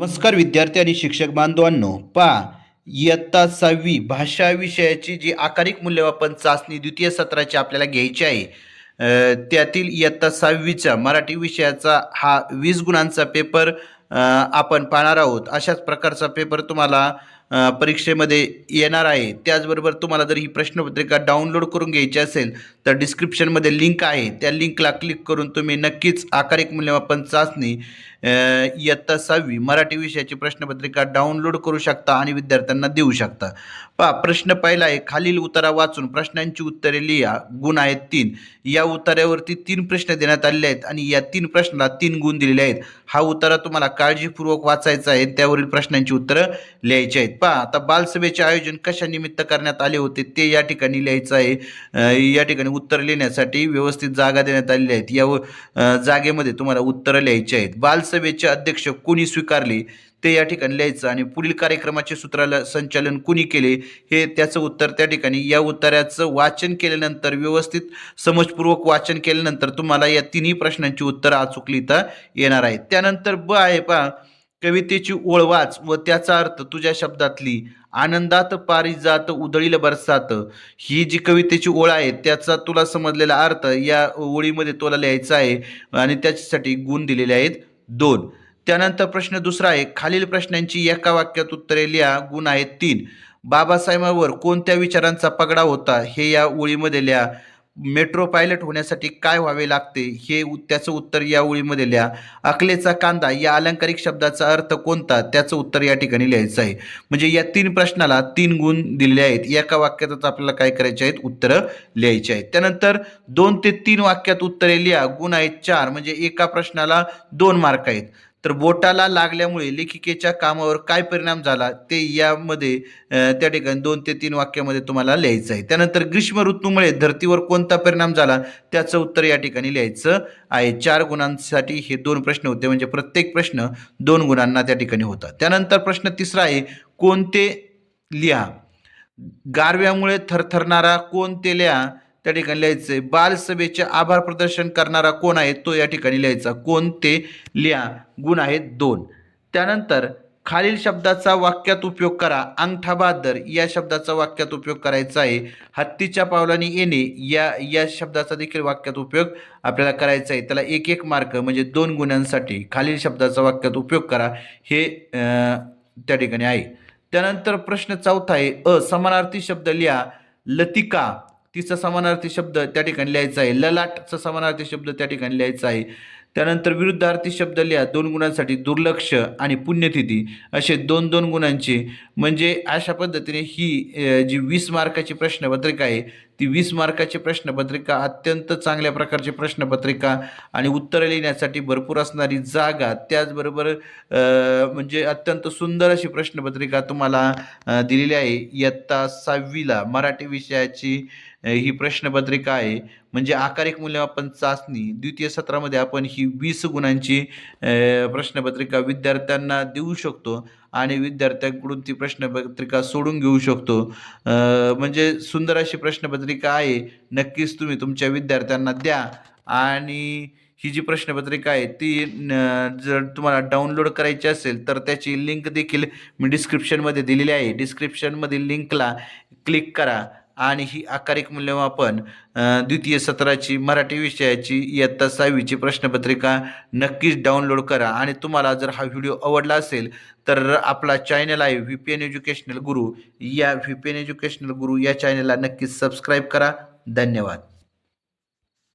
नमस्कार विद्यार्थी आणि शिक्षक बांधवांनो पा इयत्ता सहावी भाषा विषयाची जी आकारिक मूल्यमापन चाचणी द्वितीय सत्राची आपल्याला घ्यायची आहे त्यातील इयत्ता सहावीचा मराठी विषयाचा हा वीस गुणांचा पेपर आपण पाहणार आहोत. अशाच प्रकारचा पेपर तुम्हाला परीक्षेमध्ये येणार आहे. त्याचबरोबर तुम्हाला जर ही प्रश्नपत्रिका डाउनलोड करून घ्यायची असेल तर डिस्क्रिप्शनमध्ये लिंक आहे. त्या लिंकला क्लिक करून तुम्ही नक्कीच आकारिक मूल्यमापन चाचणी इयत्ता सहावी मराठी विषयाची प्रश्नपत्रिका डाउनलोड करू शकता आणि विद्यार्थ्यांना देऊ शकता. पहा प्रश्न पहिला आहे खालील उतारा वाचून प्रश्नांची उत्तरे लिहा. गुण आहेत तीन. या उतार्यावरती तीन प्रश्न देण्यात आलेले आहेत आणि या तीन प्रश्नाला तीन गुण दिलेले आहेत. हा उतारा तुम्हाला काळजीपूर्वक वाचायचा आहे. त्यावरील प्रश्नांची उत्तरं लिहायची आहेत. पहा आता बालसभेचे आयोजन कशा निमित्त करण्यात आले होते ते या ठिकाणी लिहायचं आहे. या ठिकाणी उत्तर लिहिण्यासाठी व्यवस्थित जागा देण्यात आलेल्या आहेत. या जागेमध्ये तुम्हाला उत्तरं लिहायची आहेत. बालसभेचे अध्यक्ष कोणी स्वीकारले ते या ठिकाणी लिहायचं आणि पुढील कार्यक्रमाचे सूत्राला संचालन कुणी केले हे त्याचं उत्तर त्या ठिकाणी. या उत्तराचं वाचन केल्यानंतर व्यवस्थित समजपूर्वक वाचन केल्यानंतर तुम्हाला या तिन्ही प्रश्नांची उत्तरं अचूक लिहिता येणार आहेत. त्यानंतर ब आहे पहा कवितेची ओळ वाच व त्याचा अर्थ तुझ्या शब्दातली आनंदात पारिजात उधळील बरसात. ही जी कवितेची ओळ आहे त्याचा तुला समजलेला अर्थ या ओळीमध्ये तुला लिहायचा आहे आणि त्याच्यासाठी गुण दिलेले आहेत दोन. त्यानंतर प्रश्न दुसरा आहे खालील प्रश्नांची एका वाक्यात उत्तरे लिहा गुण आहेत तीन. बाबासाहेबांवर कोणत्या विचारांचा पगडा होता हे या ओळीमध्ये लिहा. मेट्रो पायलट होण्यासाठी काय व्हावे लागते हे त्याचं उत्तर या ओळीमध्ये लिहा. अकलेचा कांदा या अलंकारिक शब्दाचा अर्थ कोणता? त्याचं उत्तर या ठिकाणी लिहायचं आहे. म्हणजे या तीन प्रश्नाला तीन गुण दिलेले आहेत. एका वाक्यातच आपल्याला काय करायचे आहेत? उत्तरं लिहायची आहेत. त्यानंतर दोन ते तीन वाक्यात उत्तरे लिहा. गुण आहेत चार. म्हणजे एका प्रश्नाला दोन मार्क आहेत. तर बोटाला लागल्यामुळे लेखिकेच्या कामावर काय परिणाम झाला ते यामध्ये त्या ठिकाणी दोन ते तीन वाक्यामध्ये तुम्हाला लिहायचं आहे. त्यानंतर ग्रीष्म ऋतूमुळे धर्तीवर कोणता परिणाम झाला? त्याचं उत्तर या ठिकाणी लिहायचं आहे. चार गुणांसाठी हे दोन प्रश्न होते म्हणजे प्रत्येक प्रश्न दोन गुणांना त्या ठिकाणी होता त्यानंतर प्रश्न तिसरा आहे कोणते लिहा? गारव्यामुळे थरथरणारा कोणते लिहा? त्या ठिकाणी लिहायचं आहे बालसभेचे आभार प्रदर्शन करणारा कोण आहे? तो या ठिकाणी लिहायचा. कोण ते लिहा. गुण आहेत दोन. त्यानंतर खालील शब्दाचा वाक्यात उपयोग करा. अंगठा बहादर या शब्दाचा वाक्यात उपयोग करायचा आहे. हत्तीच्या पावलाने येणे या या शब्दाचा देखील वाक्यात उपयोग आपल्याला करायचा आहे. त्याला एक एक मार्क म्हणजे दोन गुणांसाठी खालील शब्दाचा वाक्यात उपयोग करा. हे त्या ठिकाणी आहे. त्यानंतर प्रश्न चौथा आहे. असमानार्थी शब्द लिहा. लतिका तिचा समानार्थी शब्द त्या ठिकाणी लिहायचा आहे. ललाटचा समानार्थी शब्द त्या ठिकाणी लिहायचा आहे. त्यानंतर विरुद्धार्थी शब्द लिहा. दोन गुणांसाठी दुर्लक्ष आणि पुण्यतिथी असे दोन दोन गुणांचे. म्हणजे अशा पद्धतीने ही जी वीस मार्काची प्रश्नपत्रिका आहे ती वीस मार्काची प्रश्नपत्रिका अत्यंत चांगल्या प्रकारची प्रश्नपत्रिका आणि उत्तरं लिहिण्यासाठी भरपूर असणारी जागा त्याचबरोबर म्हणजे अत्यंत सुंदर अशी प्रश्नपत्रिका तुम्हाला दिलेली आहे. इयत्ता सहावीला मराठी विषयाची ही प्रश्नपत्रिका आहे. म्हणजे आकारिक मूल्यमापन चाचणी द्वितीय सत्रामध्ये आपण ही वीस गुणांची प्रश्नपत्रिका विद्यार्थ्यांना देऊ शकतो. आणि विद्यार्थ्यांकडून ती प्रश्नपत्रिका सोडून घेऊ शकतो. म्हणजे सुंदर अशी प्रश्नपत्रिका आहे. नक्कीच तुम्ही तुमच्या विद्यार्थ्यांना द्या. आणि ही जी प्रश्नपत्रिका आहे ती जर तुम्हाला डाउनलोड करायची असेल तर त्याची लिंक देखील मी डिस्क्रिप्शनमध्ये दिलेली आहे. डिस्क्रिप्शनमधील लिंकला क्लिक करा. आणि ही आकारिक मूल्यमापन द्वितीय सत्राची मराठी विषयाची इयत्ता सहावीची प्रश्नपत्रिका नक्कीच डाउनलोड करा. आणि तुम्हाला जर हा व्हिडिओ आवडला असेल तर आपला चॅनल आहे व्ही पी एन एज्युकेशनल गुरु या व्ही पी एन एज्युकेशनल गुरु या चॅनलला नक्कीच सबस्क्राईब करा. धन्यवाद.